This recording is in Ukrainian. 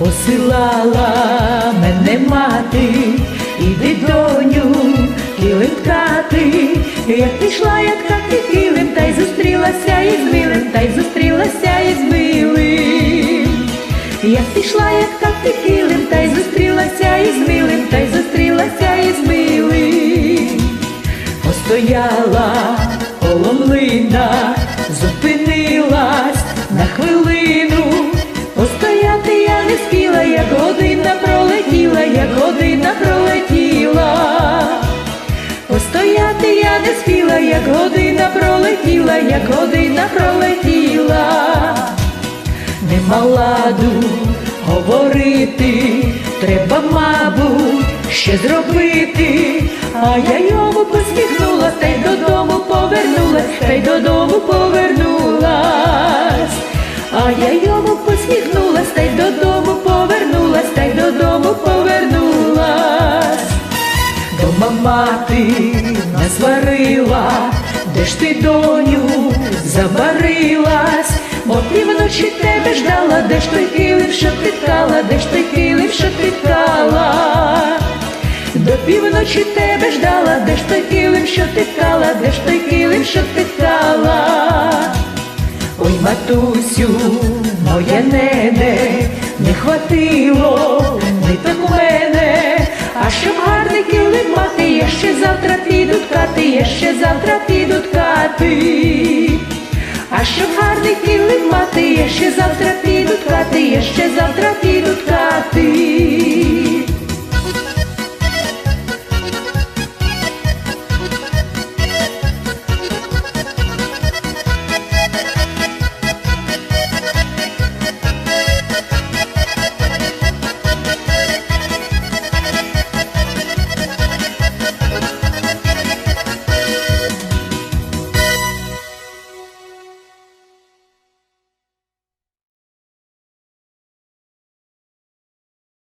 посилала мене мати, іди доню, килим ткати, як пішла, я ткати килим, та й зустрілася із милим, та й зустрілася із милим. Я пішла, як ткати килим, та й зустрілася із милим, та й зустрілася із милим. Постояла поломлина, зупинилась Постояти я не спіла, як година пролетіла, як година пролетіла. Нема ладу говорити, треба, мабуть, ще зробити. А я йому посміхнулась, та й додому повернулась, та й додому повернулась. Мати насварила, де ж ти доню забарилась, бо півночі тебе ждала, де ж той килим, ткала, де ж той килим, ти. До півночі тебе ждала, де ж той килим, ткала, де ж той килим, ти. Ой, матусю, моє нене, не хватило ниток у мене, а щоб ткати. А щоб гарних килим мати, ще завтра